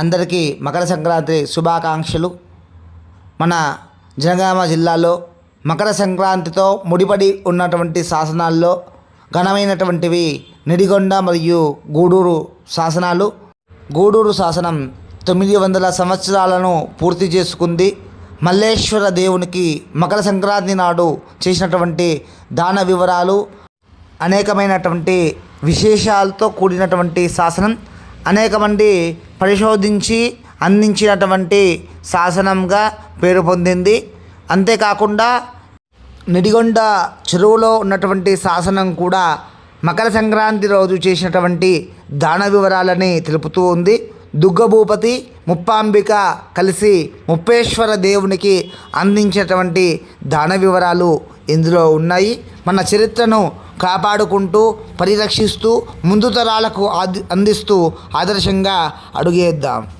అందరికీ మకర సంక్రాంతి శుభాకాంక్షలు. మన జనగామ జిల్లాలో మకర సంక్రాంతితో ముడిపడి ఉన్నటువంటి శాసనాల్లో ఘనమైనటువంటివి నిడిగొండ మరియు గూడూరు శాసనాలు. గూడూరు శాసనం తొమ్మిది వందల సంవత్సరాలను పూర్తి చేసుకుంది. మల్లేశ్వర దేవునికి మకర సంక్రాంతి నాడు చేసినటువంటి దాన వివరాలు అనేకమైనటువంటి విశేషాలతో కూడినటువంటి శాసనం. అనేక మంది పరిశోధించి అందించినటువంటి శాసనంగా పేరు పొందింది. అంతేకాకుండా నిడిగొండ చెరువులో ఉన్నటువంటి శాసనం కూడా మకర సంక్రాంతి రోజు చేసినటువంటి దాన వివరాలని తెలుపుతూ ఉంది. దుగ్గభూపతి ముప్పాంబిక కలిసి ముప్పేశ్వర దేవునికి అందించినటువంటి దాన వివరాలు ఇందులో ఉన్నాయి. మన చరిత్రను కాపాడుకుంటూ పరిరక్షిస్తూ ముందు తరాలకు అందిస్తూ ఆదర్శంగా అడుగేద్దాం.